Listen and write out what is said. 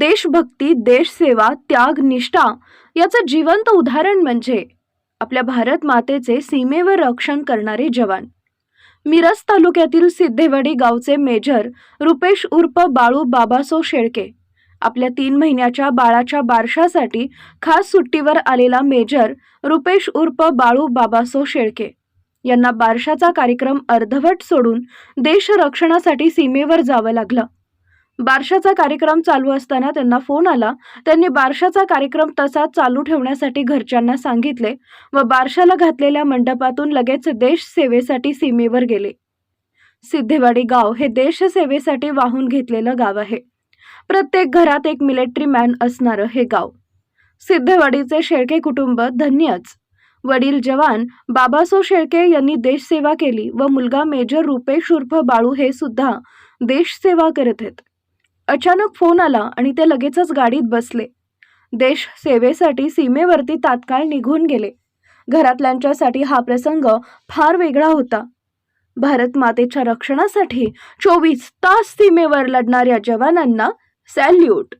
देशभक्ती देशसेवा त्याग निष्ठा याचं जिवंत उदाहरण म्हणजे आपल्या भारत मातेचे सीमेवर रक्षण करणारे जवान. मिरज तालुक्यातील सिद्धेवाडी गावचे मेजर रुपेश उर्फ बाळू बाबासो शेळके आपल्या तीन महिन्याच्या बाळाच्या बारशासाठी खास सुट्टीवर आलेला मेजर रुपेश उर्फ बाळू बाबासो शेळके यांना बारशाचा कार्यक्रम अर्धवट सोडून देशरक्षणासाठी सीमेवर जावं लागलं. बारशाचा कार्यक्रम चालू असताना त्यांना फोन आला. त्यांनी बारशाचा कार्यक्रम तसा चालू ठेवण्यासाठी घरच्यांना सांगितले व बारशाला घातलेल्या मंडपातून लगेच देश सेवेसाठी सीमेवर गेले. सिद्धेवाडी गाव हे देशसेवेसाठी वाहून घेतलेलं गाव आहे. प्रत्येक घरात एक मिलिटरी मॅन असणारं हे गाव. सिद्धेवाडीचे शेळके कुटुंब धन्यच. वडील जवान बाबासो शेळके यांनी देशसेवा केली व मुलगा मेजर रुपेश उर्फ बाळू हे सुद्धा देशसेवा करत आहेत. अचानक फोन आला आणि ते लगेचच गाडीत बसले. देश सेवेसाठी सीमेवरती तात्काळ निघून गेले. घरातल्यांच्यासाठी हा प्रसंग फार वेगळा होता. भारत मातेच्या रक्षणासाठी चोवीस तास सीमेवर लढणाऱ्या जवानांना सॅल्यूट!